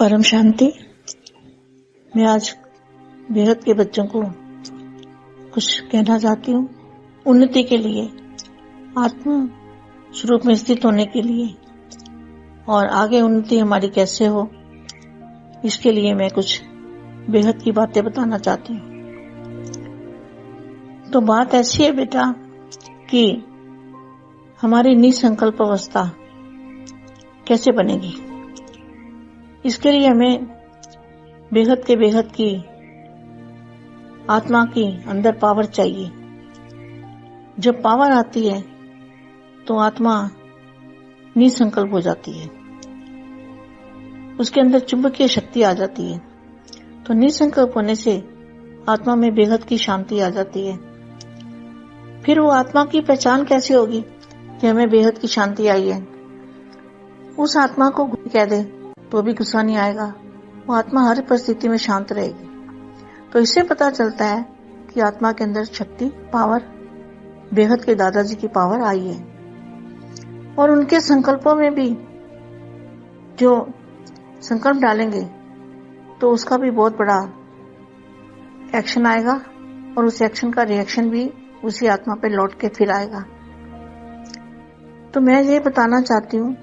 परम शांति। मैं आज बेहद के बच्चों को कुछ कहना चाहती हूँ। उन्नति के लिए, आत्म स्वरूप में स्थित होने के लिए और आगे उन्नति हमारी कैसे हो, इसके लिए मैं कुछ बेहद की बातें बताना चाहती हूँ। तो बात ऐसी है बेटा कि हमारी निसंकल्प अवस्था कैसे बनेगी? इसके लिए हमें बेहद के बेहद की आत्मा की अंदर पावर चाहिए। जब पावर आती है तो आत्मा निसंकल्प हो जाती है। उसके अंदर चुंबकीय शक्ति आ जाती है। तो निसंकल्प होने से आत्मा में बेहद की शांति आ जाती है। फिर वो आत्मा की पहचान कैसे होगी कि हमें बेहद की शांति आई है? उस आत्मा को कह दे तो भी गुस्सा नहीं आएगा। वो आत्मा हर परिस्थिति में शांत रहेगी। तो इससे पता चलता है कि आत्मा के अंदर शक्ति पावर बेहद के दादाजी की पावर आई है। और उनके संकल्पों में भी जो संकल्प डालेंगे तो उसका भी बहुत बड़ा एक्शन आएगा और उस एक्शन का रिएक्शन भी उसी आत्मा पे लौट के फिर आएगा। तो मैं ये बताना चाहती हूँ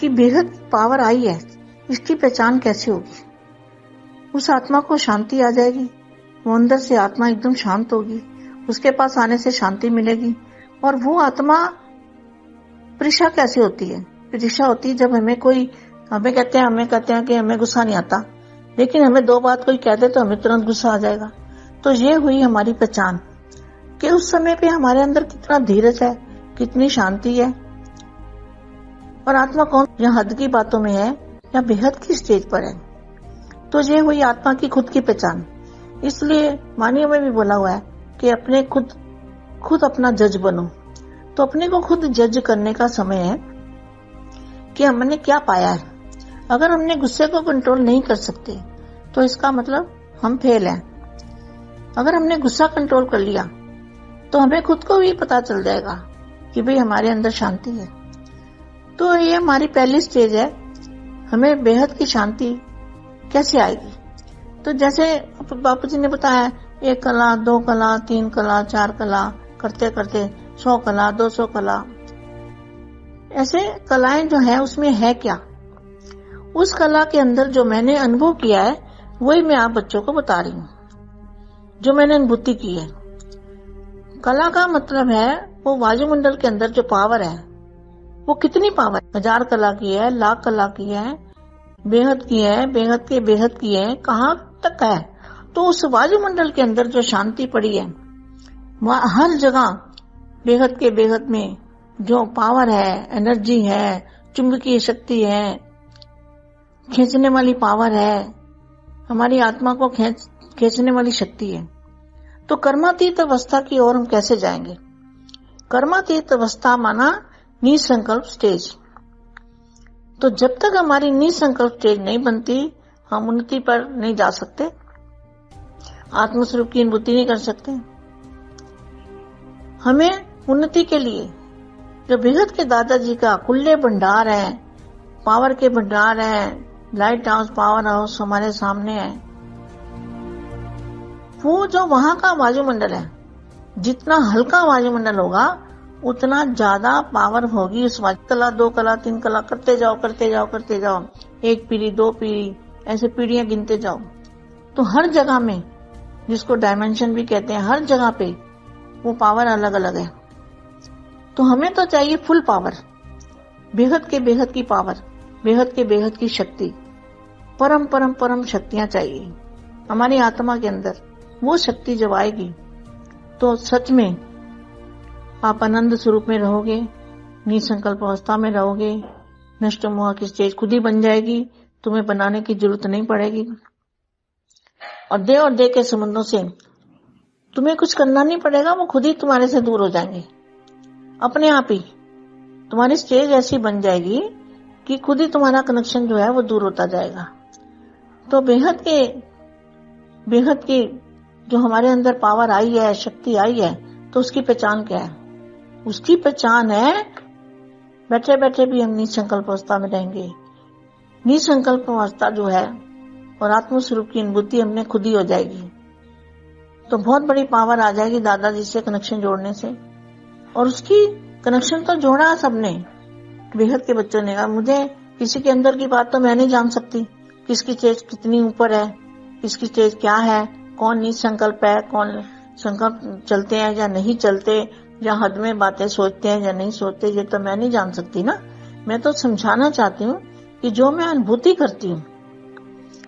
कि बेहद पावर आई है। इसकी पहचान कैसे होगी? उस आत्मा को शांति आ जाएगी। वो अंदर से आत्मा एकदम शांत होगी। उसके पास आने से शांति मिलेगी। और वो आत्मा परीक्षा कैसे होती है? परीक्षा होती है जब हमें कोई, हमें कहते हैं, हमें कहते हैं कि हमें गुस्सा नहीं आता। लेकिन हमें दो बात कोई कहते तो हमें तुरंत गुस्सा आ जाएगा। तो ये हुई हमारी पहचान कि उस समय पे हमारे अंदर कितना धीरज है, कितनी शांति है। और आत्मा कौन? या हद की बातों में है या बेहद की स्टेज पर है। तो ये हुई आत्मा की खुद की पहचान। इसलिए मानियों में भी बोला हुआ है कि अपने खुद खुद अपना जज बनो। तो अपने को खुद जज करने का समय है कि हमने क्या पाया है। अगर हमने गुस्से को कंट्रोल नहीं कर सकते तो इसका मतलब हम फेल हैं। अगर हमने गुस्सा कंट्रोल कर लिया तो हमें खुद को भी पता चल जाएगा कि भाई हमारे अंदर शांति है। तो ये हमारी पहली स्टेज है हमें बेहद की शांति कैसे आएगी? तो जैसे बापू जी ने बताया, एक कला, दो कला, तीन कला, चार कला, करते करते सौ कला, दो सौ कला। ऐसे कलाएँ जो है, उसमें है क्या? उस कला के अंदर जो मैंने अनुभव किया है, वही मैं आप बच्चों को बता रही हूँ, जो मैंने अनुभूति की है। कला का मतलब है, वो वायुमंडल के अंदर जो पावर है वो कितनी पावर, हज़ार कला की है, लाख कला की है, बेहद की है, बेहद के बेहद की है, कहाँ तक है? तो उस वायुमंडल के अंदर जो शांति पड़ी है, वह हर जगह बेहद के बेहद में जो पावर है, एनर्जी है, चुंबकीय शक्ति है, खींचने वाली पावर है, हमारी आत्मा को खींच, खींचने वाली शक्ति है। तो कर्मातीत अवस्था की ओर हम कैसे जाएँगे? कर्मातीत अवस्था माना निसंकल्प स्टेज। तो जब तक हमारी निसंकल्प स्टेज नहीं बनती, हम उन्नति पर नहीं जा सकते। आत्मस्वरूप की अनुभूति नहीं कर सकते। हमें उन्नति के लिए, जो बेहद के दादाजी का खुले भंडार है, पावर के भंडार है, लाइट हाउस, पावर हाउस हमारे सामने है, वो जो वहाँ का वायुमंडल है, जितना हल्का वायुमंडल होगा उतना ज़्यादा पावर होगी उस कला, दो कला, तीन कला, करते जाओ करते जाओ करते जाओ। एक पीढ़ी, दो पीढ़ी, ऐसे पीढ़ियाँ गिनते जाओ। तो हर जगह में, जिसको डायमेंशन भी कहते हैं, हर जगह पे वो पावर अलग अलग है। तो हमें तो चाहिए फुल पावर बेहद के बेहद की पावर बेहद के बेहद की शक्ति। परम परम परम शक्तियाँ चाहिए। हमारी आत्मा के अंदर वो शक्ति जब आएगी तो सच में आप आनंद स्वरूप में रहोगे, निसंकल्प अवस्था में रहोगे, नष्ट मोह की स्टेज खुद ही बन जाएगी, तुम्हें बनाने की ज़रूरत नहीं पड़ेगी। और दे और दे के संबंधों से तुम्हें कुछ करना नहीं पड़ेगा, वो खुद ही तुम्हारे से दूर हो जाएँगे। अपने आप ही तुम्हारी स्टेज ऐसी बन जाएगी कि खुद ही तुम्हारा कनेक्शन जो है वो दूर होता जाएगा। तो बेहद के, बेहद की जो हमारे अंदर पावर आई है, शक्ति आई है तो उसकी पहचान क्या है? उसकी पहचान है। बैठे बैठे भी हम निसंकल्प अवस्था में रहेंगे। निसंकल्प अवस्था जो है, और आत्म स्वरूप की अनुभूति हमने खुद ही हो जाएगी। तो बहुत बड़ी पावर आ जाएगी दादाजी से कनेक्शन जोड़ने से। और उसकी कनेक्शन तो जोड़ा सबने। बेहद के बच्चों ने। कहा मुझे किसी के अंदर की बात तो मैं नहीं जान सकती। किसकी चेज कितनी ऊपर है? किसकी चेज क्या है? कौन निसंकल्प है? कौन संकल्प चलते हैं या नहीं चलते? या हद में बातें सोचते हैं या नहीं सोचते, ये तो मैं नहीं जान सकती ना। मैं तो समझाना चाहती हूँ कि जो मैं अनुभूति करती हूँ,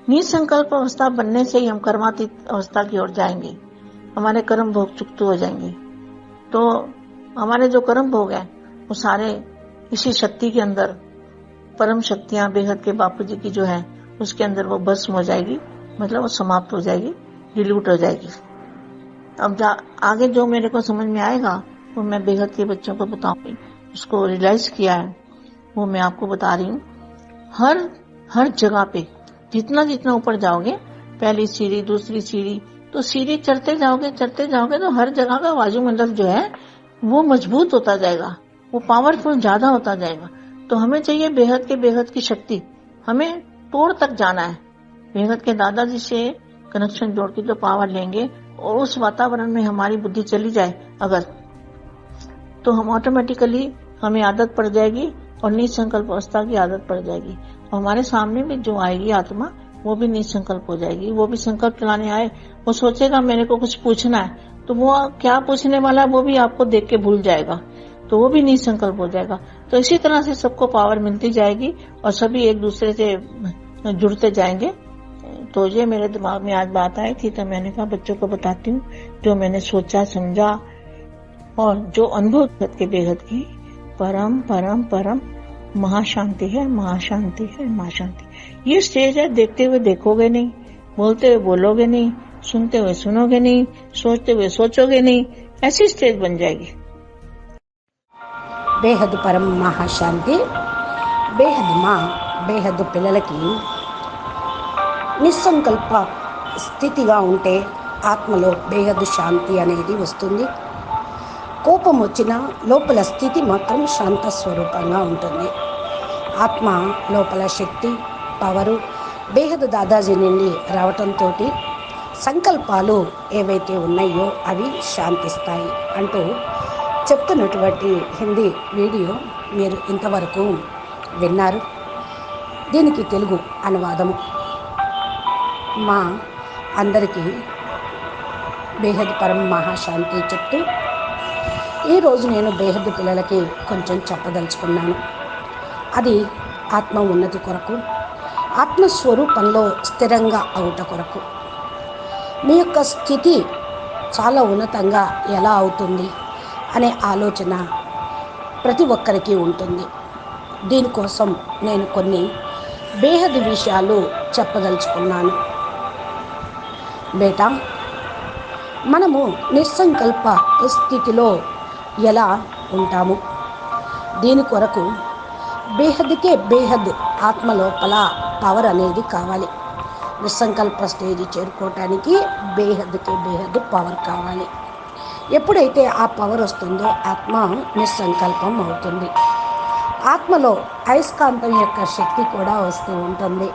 निसंकल्प अवस्था बनने से ही हम कर्मातीत अवस्था की ओर जाएँगे। हमारे कर्म भोग चुक्त हो जाएँगे। तो हमारे जो कर्म भोग है, वो सारे इसी शक्ति के अंदर, परम शक्तियाँ बेहद के बापू जी की जो है, उसके अंदर वो भस्म हो जाएगी मतलब वो समाप्त हो जाएगी डिल्यूट हो जाएगी। अब जा, आगे जो मेरे को समझ में आएगा वो मैं बेहद के बच्चों को बताऊँगी, उसको रियलाइज़ किया है, वो मैं आपको बता रही हूँ। हर हर जगह पे, जितना जितना ऊपर जाओगे, पहली सीढ़ी, दूसरी सीढ़ी तो सीढ़ी चढ़ते जाओगे चढ़ते जाओगे तो हर जगह का वायुमंडल जो है, वो मज़बूत होता जाएगा, वो पावरफुल ज़्यादा होता जाएगा। तो हमें चाहिए बेहद के बेहद की शक्ति, हमें तोड़ तक जाना है। बेहद के दादाजी से कनेक्शन जोड़ के जो पावर लेंगे, और उस वातावरण में हमारी बुद्धि चली जाए, अगर तो हम ऑटोमेटिकली हमें आदत पड़ जाएगी और निसंकल्प अवस्था की आदत पड़ जाएगी। और हमारे सामने भी जो आएगी आत्मा, वो भी निसंकल्प हो जाएगी। वो भी संकल्प चलाने आए, वो सोचेगा मेरे को कुछ पूछना है तो वो क्या पूछने वाला है, वो भी आपको देख के भूल जाएगा। तो वो भी निसंकल्प हो जाएगा। तो इसी तरह से सबको पावर मिलती जाएगी और सभी एक दूसरे से जुड़ते जाएँगे। तो ये मेरे दिमाग में आज बात आई थी तो मैंने कहा बच्चों को बताती हूँ जो मैंने सोचा, समझा और जो अनुभव के बेहद की परम परम परम महाशांति है महाशांति है महाशांति ये स्टेज है देखते हुए देखोगे नहीं बोलते हुए बोलोगे नहीं सुनते हुए सुनोगे नहीं सोचते हुए सोचोगे नहीं ऐसी स्टेज बन जाएगी బేహద్ పరం మహాశాంతి బేహద్ మా బేహద్ పిల్లలకి నిస్సంకల్ప స్థితిగా ఉంటే ఆత్మలో బేహద్ శాంతి అనేది వస్తుంది కోపం వచ్చినా లోపల స్థితి మాత్రం శాంత స్వరూపంగా ఉంటుంది. ఆత్మ లోపల శక్తి పవరు బేహద్ దాదాజీ నుండి రావటంతో సంకల్పాలు ఏవైతే ఉన్నాయో అవి శాంతిస్తాయి అంటూ చెప్తున్నటువంటి హిందీ వీడియో మీరు ఇంతవరకు విన్నారు. దీనికి తెలుగు అనువాదము మా అందరికీ బేహద్ పరం మహాశాంతి చెప్తూ ఈరోజు నేను బేహద్దు పిల్లలకి కొంచెం చెప్పదలుచుకున్నాను. అది ఆత్మ ఉన్నతి కొరకు ఆత్మస్వరూపంలో స్థిరంగా అవుట కొరకు. మీ యొక్క స్థితి చాలా ఉన్నతంగా ఎలా అవుతుంది అనే ఆలోచన ప్రతి ఒక్కరికి ఉంటుంది. దీనికోసం నేను కొన్ని బేహద్ విషయాలు చెప్పదలుచుకున్నాను. బేటా మనము నిస్సంకల్ప స్థితిలో ఎలా ఉంటాము? దీని కొరకు బేహద్కే బేహద్ ఆత్మ లోపల పవర్ అనేది కావాలి. నిస్సంకల్ప స్టేజ్ చేరుకోవటానికి బేహద్కే బేహద్ పవర్ కావాలి. ఎప్పుడైతే ఆ పవర్ వస్తుందో ఆత్మ నిస్సంకల్పం అవుతుంది. ఆత్మలో అయస్కాంతం యొక్క శక్తి కూడా వస్తూ ఉంటుంది.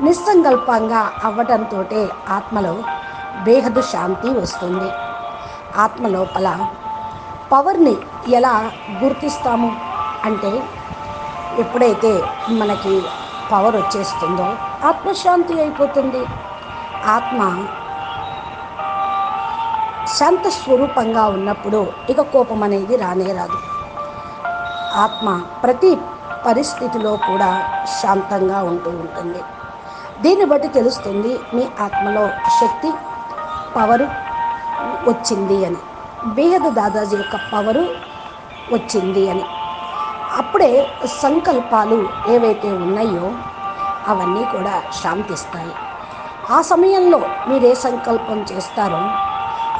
నిస్సంకల్పంగా అవ్వటంతో ఆత్మలో బేహదు శాంతి వస్తుంది. ఆత్మ లోపల పవర్ని ఎలా గుర్తిస్తాము అంటే ఎప్పుడైతే మనకి పవర్ వచ్చేస్తుందో ఆత్మశాంతి అయిపోతుంది. ఆత్మ శాంత స్వరూపంగా ఉన్నప్పుడు ఇక కోపం అనేది రానే రాదు. ఆత్మ ప్రతి పరిస్థితిలో కూడా శాంతంగా ఉంటూ ఉంటుంది. దీన్ని బట్టి తెలుస్తుంది మీ ఆత్మలో శక్తి పవర్ వచ్చింది అని. బేహద్ దాదాజీ యొక్క పవరు వచ్చింది అని. అప్పుడే సంకల్పాలు ఏవైతే ఉన్నాయో అవన్నీ కూడా శాంతిస్తాయి. ఆ సమయంలో మీరు ఏ సంకల్పం చేస్తారో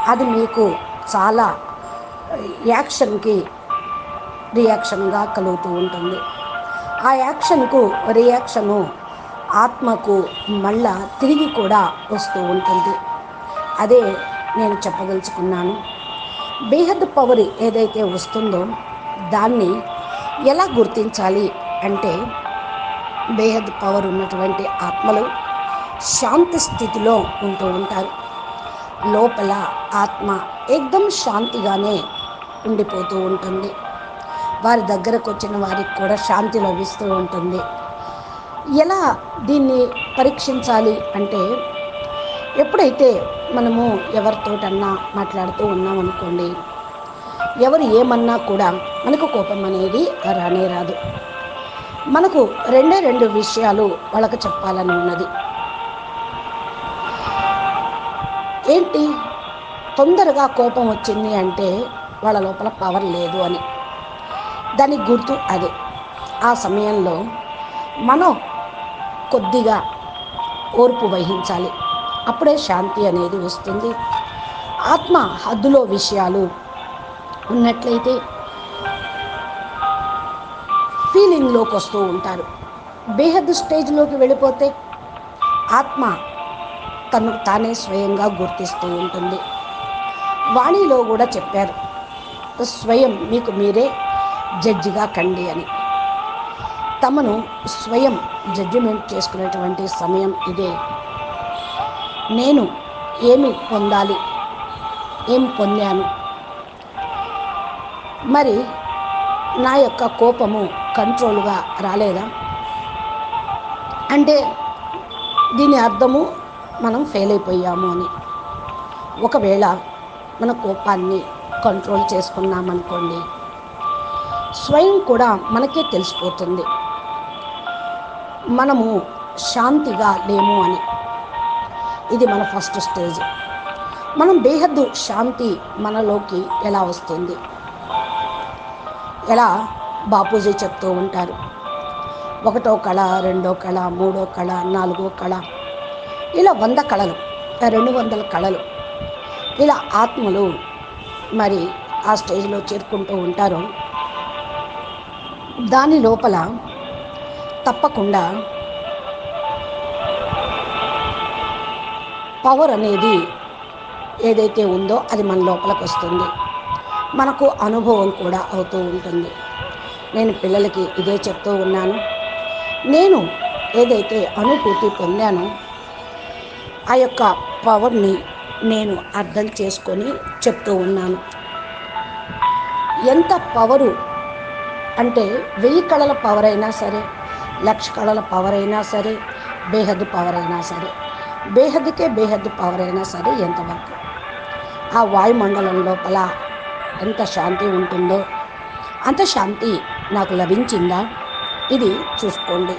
అది మీకు చాలా యాక్షన్కి రియాక్షన్గా కలుగుతూ ఉంటుంది. ఆ యాక్షన్కు రియాక్షను ఆత్మకు మళ్ళా తిరిగి కూడా వస్తూ ఉంటుంది. అదే నేను చెప్పదలుచుకున్నాను. బేహద్ పవర్ ఏదైతే వస్తుందో దాన్ని ఎలా గుర్తించాలి అంటే బేహద్ పవర్ ఉన్నటువంటి ఆత్మలు శాంతి స్థితిలో ఉంటూ ఉంటారు. లోపల ఆత్మ ఏకదం శాంతిగానే ఉండిపోతూ ఉంటుంది. వారి దగ్గరకు వచ్చిన వారికి కూడా శాంతి లభిస్తూ ఉంటుంది. ఎలా దీన్ని పరీక్షించాలి అంటే ఎప్పుడైతే మనము ఎవరితోటన్నా మాట్లాడుతూ ఉన్నాం అనుకోండి ఎవరు ఏమన్నా కూడా మనకు కోపం అనేది రానే రాదు. మనకు రెండే రెండు విషయాలు వాళ్ళకి చెప్పాలని ఉన్నది. ఏంటి? తొందరగా కోపం వచ్చింది అంటే వాళ్ళ లోపల పవర్ లేదు అని. దానికి గుర్తు అదే. ఆ సమయంలో మనం కొద్దిగా ఓర్పు వహించాలి. అప్పుడే శాంతి అనేది వస్తుంది. ఆత్మ హద్దులో విషయాలు ఉన్నట్లయితే ఫీలింగ్లోకి వస్తూ ఉంటారు. బేహద్దు స్టేజ్లోకి వెళ్ళిపోతే ఆత్మ తను తానే స్వయంగా గుర్తిస్తూ ఉంటుంది. వాణిలో కూడా చెప్పారు స్వయం మీకు మీరే జడ్జిగా కండి అని. తమను స్వయం జడ్జిమెంట్ చేసుకునేటువంటి సమయం ఇదే. నేను ఏమి పొందాలి? ఏమి పొందాను? మరి నా యొక్క కోపము కంట్రోల్గా రాలేదా? అంటే దీని అర్థము మనం ఫెయిల్ అయిపోయాము అని. ఒకవేళ మన కోపాన్ని కంట్రోల్ చేసుకున్నామనుకోండి స్వయం కూడా మనకే తెలిసిపోతుంది. మనము శాంతిగా లేము అని. ఇది మన ఫస్ట్ స్టేజ్ మనం బేహద్దు శాంతి మనలోకి ఎలా వస్తుంది? ఎలా బాపూజీ చెప్తూ ఉంటారు? ఒకటో కళ రెండో కళ మూడో కళ నాలుగో కళ. ఇలా వంద కళలు రెండు వందల కళలు. ఇలా ఆత్మలు మరి ఆ స్టేజ్లో చేరుకుంటూ ఉంటారు. దాని లోపల తప్పకుండా పవర్ అనేది ఏదైతే ఉందో అది మన లోపలికి వస్తుంది. మనకు అనుభవం కూడా అవుతూ ఉంటుంది. నేను పిల్లలకి ఇదే చెప్తూ ఉన్నాను. నేను ఏదైతే అనుభూతి పొందానో ఆ యొక్క పవర్ని నేను అర్థం చేసుకొని చెప్తూ ఉన్నాను. ఎంత పవరు అంటే వెయ్యి కళల పవర్ అయినా సరే లక్ష కళల పవర్ అయినా సరే బేహద్దు పవర్ అయినా సరే బేహద్కే బేహద్దు పవర్ అయినా సరే ఎంతవరకు ఆ వాయుమండలం లోపల ఎంత శాంతి ఉంటుందో అంత శాంతి నాకు లభించిందా? ఇది చూసుకోండి.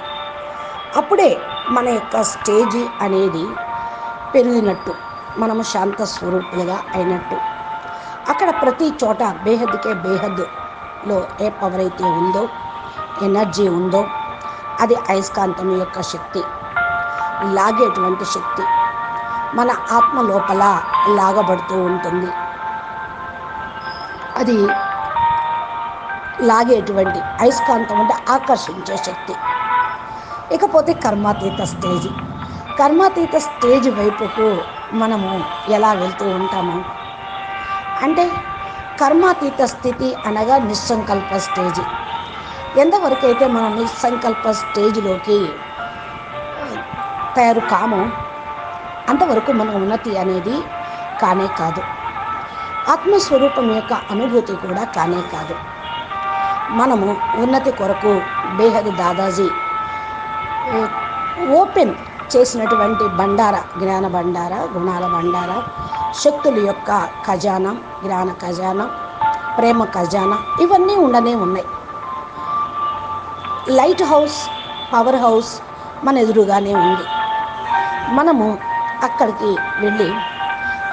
అప్పుడే మన యొక్క స్టేజీ అనేది పెరిగినట్టు మనము శాంత స్వరూపులుగా అయినట్టు. అక్కడ ప్రతి చోట బేహద్కే బేహద్లో ఏ పవర్ అయితే ఉందో ఎనర్జీ ఉందో అది అయస్కాంతం యొక్క శక్తి. లాగేటువంటి శక్తి మన ఆత్మ లోపల లాగబడుతూ ఉంటుంది. అది లాగేటువంటి అయస్కాంతం అంటే ఆకర్షించే శక్తి. ఇకపోతే కర్మాతీత స్టేజ్. కర్మాతీత స్టేజ్ వైపుకు మనము ఎలా వెళ్తూ ఉంటాము? అంటే కర్మాతీత స్థితి అనగా నిస్సంకల్ప స్టేజ్. ఎంతవరకు అయితే మనం నిస్సంకల్ప స్టేజ్లోకి తయారు కాము. అంతవరకు మన ఉన్నతి అనేది కానే కాదు. ఆత్మస్వరూపం యొక్క అనుభూతి కూడా కానే కాదు. మనము ఉన్నతి కొరకు బేహద్ దాదాజీ ఓపెన్ చేసినటువంటి బండార జ్ఞాన బండార గుణాల బండార శక్తుల యొక్క ఖజానా జ్ఞాన ఖజానా ప్రేమ ఖజానా ఇవన్నీ ఉండనే ఉన్నాయి. లైట్ హౌస్ పవర్ హౌస్ మన ఎదురుగానే ఉంది. మనము అక్కడికి వెళ్ళి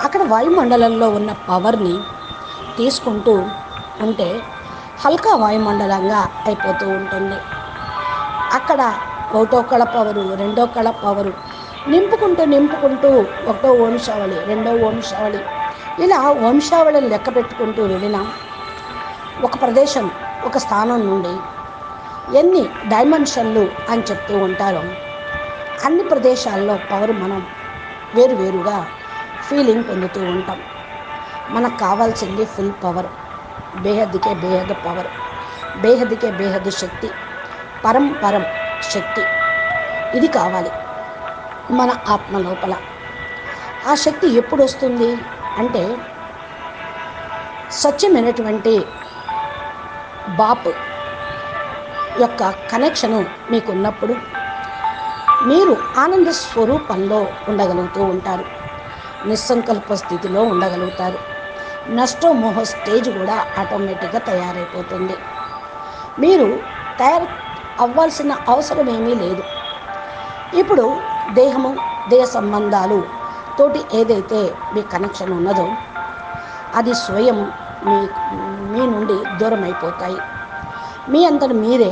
అక్కడ వాయుమండలంలో ఉన్న పవర్ని తీసుకుంటూ ఉంటే హల్కా వాయుమండలంగా అయిపోతూ ఉంటుంది. అక్కడ ఒకటో కళ పవరు రెండో కళ పవరు నింపుకుంటూ నింపుకుంటూ ఒకటో వంశావళి రెండో వంశావళి ఇలా వంశావళిని లెక్క పెట్టుకుంటూ వెళ్ళిన ఒక ప్రదేశం ఒక స్థానం నుండి ఎన్ని డైమెన్షన్లు అని చెప్తూ ఉంటారో అన్ని ప్రదేశాల్లో పవర్ మనం వేరువేరుగా ఫీలింగ్ పొందుతూ ఉంటాం. మనకు కావాల్సింది ఫుల్ పవర్ బేహద్దుకే బేహద్ పవర్ బేహద్దుకే బేహద్ శక్తి. పరం పరం శక్తి. ఇది కావాలి మన ఆత్మ లోపల. ఆ శక్తి ఎప్పుడు వస్తుంది అంటే స్వచ్ఛమైనటువంటి బాప్ యొక్క కనెక్షను మీకు ఉన్నప్పుడు మీరు ఆనంద స్వరూపంలో ఉండగలుగుతూ ఉంటారు. నిస్సంకల్ప స్థితిలో ఉండగలుగుతారు. నష్టమోహ స్టేజ్ కూడా ఆటోమేటిక్గా తయారైపోతుంది. మీరు తయారు అవ్వాల్సిన అవసరం ఏమీ లేదు. ఇప్పుడు దేహము దేహ సంబంధాలు తోటి ఏదైతే మీ కనెక్షన్ ఉన్నదో అది స్వయం మీ మీ నుండి దూరం అయిపోతాయి మీ అంతటి మీరే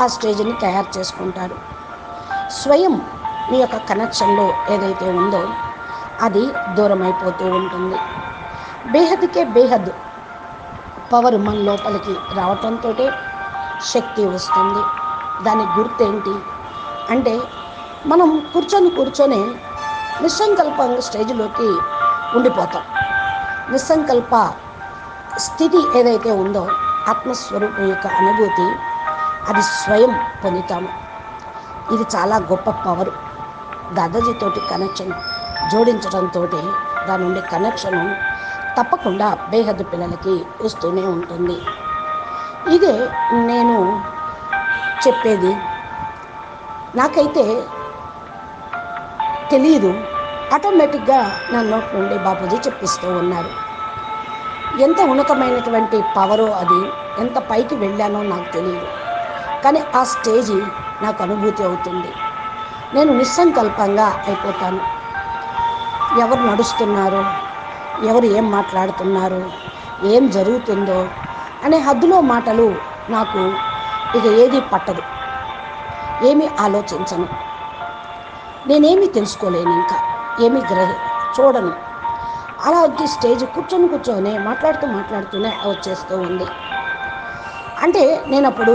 ఆ స్టేజ్ని తయారు చేసుకుంటారు. స్వయం మీ యొక్క కనెక్షన్లో ఏదైతే ఉందో అది దూరం అయిపోతూ ఉంటుంది. బేహద్కే బేహద్ పవర్ మన లోపలికి రావటంతో శక్తి వస్తుంది. దాని గుర్తేంటి అంటే మనం కూర్చొని కూర్చొని నిస్సంకల్పంగా స్టేజ్లోకి ఉండిపోతాం. నిస్సంకల్ప స్థితి ఏదైతే ఉందో ఆత్మస్వరూపం యొక్క అనుభూతి అది స్వయం పొందుతాము. ఇది చాలా గొప్ప పవర్. దాదాజీతోటి కనెక్షన్ జోడించడంతో దాని నుండి కనెక్షను తప్పకుండా బేహద్దు పిల్లలకి వస్తూనే ఉంటుంది. ఇదే నేను చెప్పేది. నాకైతే తెలియదు ఆటోమేటిక్గా నా నోట్ నుండి బాపూజీ చెప్పిస్తూ ఉన్నారు. ఎంత ఉన్నతమైనటువంటి పవరో అది ఎంత పైకి వెళ్ళానో నాకు తెలియదు కానీ ఆ స్టేజి నాకు అనుభూతి అవుతుంది. నేను నిస్సంకల్పంగా అయిపోతాను. ఎవరు నడుస్తున్నారు? ఎవరు ఏం మాట్లాడుతున్నారు? ఏం జరుగుతుందో? అనే హద్దులో మాటలు నాకు ఇక ఏది పట్టదు. ఏమీ ఆలోచించను. నేనేమీ తెలుసుకోలేను ఇంకా. ఏమీ గ్రహ చూడను. అలా వచ్చి స్టేజ్ కూర్చొని కూర్చొని మాట్లాడుతూ మాట్లాడుతూనే వచ్చేస్తూ ఉంది. అంటే నేను అప్పుడు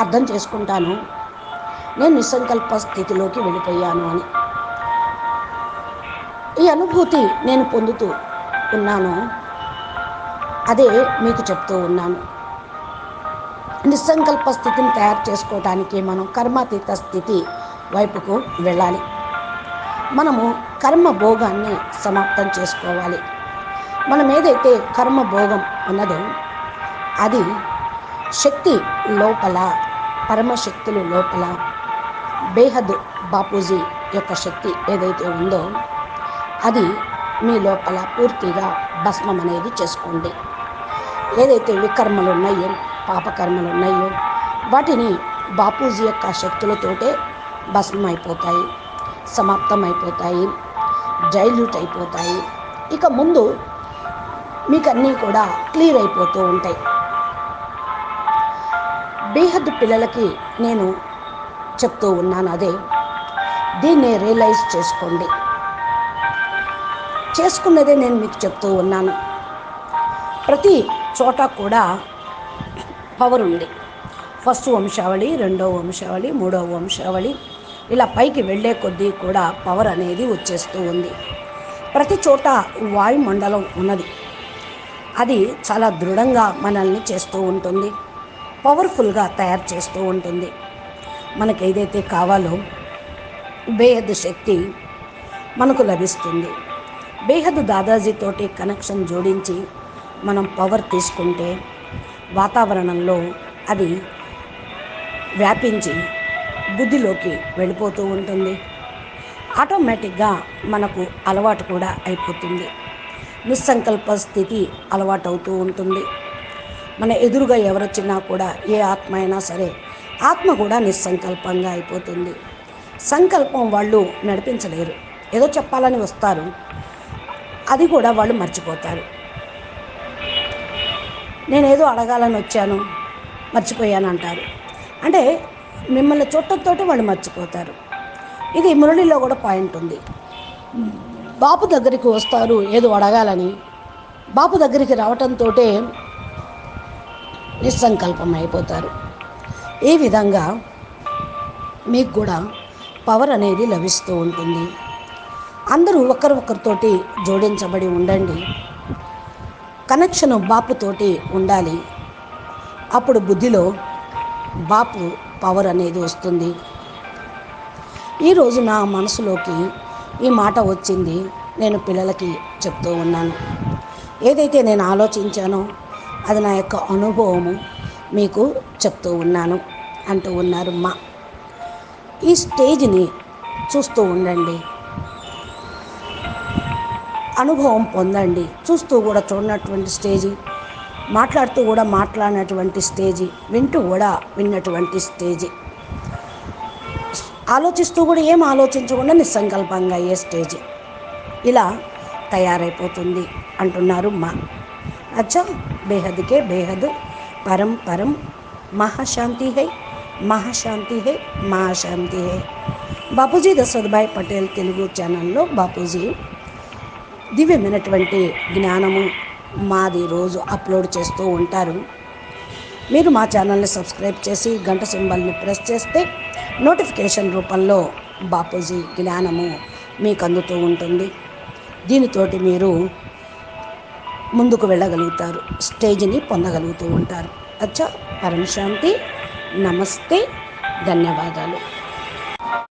అర్థం చేసుకుంటాను. నేను నిస్సంకల్ప స్థితిలోకి వెళ్ళిపోయాను అని. ఈ అనుభూతి నేను పొందుతూ ఉన్నాను. అదే మీకు చెప్తూ ఉన్నాను. నిస్సంకల్ప స్థితిని తయారు చేసుకోవడానికి మనం కర్మాతీత స్థితి వైపుకు వెళ్ళాలి. మనము కర్మ భోగాన్ని సమాప్తం చేసుకోవాలి. మనం ఏదైతే కర్మ భోగం ఉన్నదో అది శక్తి లోపల పరమశక్తులు లోపల బేహద్ బాపూజీ యొక్క శక్తి ఏదైతే ఉందో అది మీ లోపల పూర్తిగా భస్మం అనేది చేసుకోండి. ఏదైతే వికర్మలు ఉన్నాయో పాపకర్మలు ఉన్నాయో వాటిని బాపూజీ యొక్క శక్తులతోటే భస్మం అయిపోతాయి సమాప్తం అయిపోతాయి డైల్యూట్ అయిపోతాయి. ఇక ముందు మీకు అన్నీ కూడా క్లియర్ అయిపోతూ ఉంటాయి. బేహద్ పిల్లలకి నేను చెప్తూ ఉన్నాను అదే. దీన్ని రియలైజ్ చేసుకోండి. చేసుకున్నదే నేను మీకు చెప్తూ ఉన్నాను. ప్రతి చోట కూడా పవర్ ఉంది. ఫస్ట్ వంశావళి రెండవ వంశావళి మూడవ వంశావళి ఇలా పైకి వెళ్ళే కొద్దీ కూడా పవర్ అనేది వచ్చేస్తూ ఉంది. ప్రతి చోట వాయుమండలం ఉన్నది. అది చాలా దృఢంగా మనల్ని చేస్తూ ఉంటుంది. పవర్ఫుల్గా తయారు చేస్తూ ఉంటుంది. మనకు ఏదైతే కావాలో బేహద్ శక్తి మనకు లభిస్తుంది. బేహద్ దాదాజీతోటి కనెక్షన్ జోడించి మనం పవర్ తీసుకుంటే వాతావరణంలో అది వ్యాపించి బుద్ధిలోకి వెళ్ళిపోతూ ఉంటుంది. ఆటోమేటిక్గా మనకు అలవాటు కూడా అయిపోతుంది. నిస్సంకల్ప స్థితి అలవాటు అవుతూ ఉంటుంది. మన ఎదురుగా ఎవరొచ్చినా కూడా ఏ ఆత్మ అయినా సరే ఆత్మ కూడా నిస్సంకల్పంగా అయిపోతుంది. సంకల్పం వాళ్ళు నడిపించలేరు. ఏదో చెప్పాలని వస్తారు. అది కూడా వాళ్ళు మర్చిపోతారు. నేనేదో అడగాలని వచ్చాను మర్చిపోయాను అంటారు అంటే మిమ్మల్ని చూడటంతో వాళ్ళు మర్చిపోతారు. ఇది మురళిలో కూడా పాయింట్ ఉంది. బాపు దగ్గరికి వస్తారు ఏదో అడగాలని. బాపు దగ్గరికి రావటంతో నిస్సంకల్పం అయిపోతారు. ఈ విధంగా మీకు కూడా పవర్ అనేది లభిస్తూ ఉంటుంది. అందరూ ఒకరు జోడించబడి ఉండండి. కనెక్షన్ బాపుతోటి ఉండాలి. అప్పుడు బుద్ధిలో బాపు పవర్ అనేది వస్తుంది. ఈరోజు నా మనసులోకి ఈ మాట వచ్చింది. నేను పిల్లలకి చెప్తూ ఉన్నాను. ఏదైతే నేను ఆలోచించానో అది నా యొక్క అనుభవము. మీకు చెప్తూ ఉన్నాను అంటూ ఉన్నారు మా. ఈ స్టేజ్ని చూస్తూ ఉండండి. అనుభవం పొందండి. చూస్తూ కూడా చూడనటువంటి స్టేజి మాట్లాడుతూ కూడా మాట్లాడినటువంటి స్టేజీ వింటూ కూడా విన్నటువంటి స్టేజి. ఆలోచిస్తూ కూడా ఏం ఆలోచించకుండా నిస్సంకల్పంగా అయ్యే స్టేజి. ఇలా తయారైపోతుంది అంటున్నారు మా. అచ్చా బేహద్కే బేహద్. పరం పరం మహాశాంతి hi Mahashanti hi Mahashanti hi. Bapuji Dasharathbhai Patel Telugu ఛానల్లో బాపూజీ దివ్యమైనటువంటి జ్ఞానము మాది రోజు అప్లోడ్ చేస్తూ ఉంటారు. మీరు మా ఛానల్ని సబ్స్క్రైబ్ చేసి గంట సింబల్ని ప్రెస్ చేస్తే నోటిఫికేషన్ రూపంలో బాపూజీ జ్ఞానము మీకు అందుతూ ఉంటుంది. దీనితోటి మీరు ముందుకు వెళ్ళగలుగుతారు. స్టేజ్ని పొందగలుగుతూ ఉంటారు. అచ్చా పరం శాంతి నమస్తే ధన్యవాదాలు.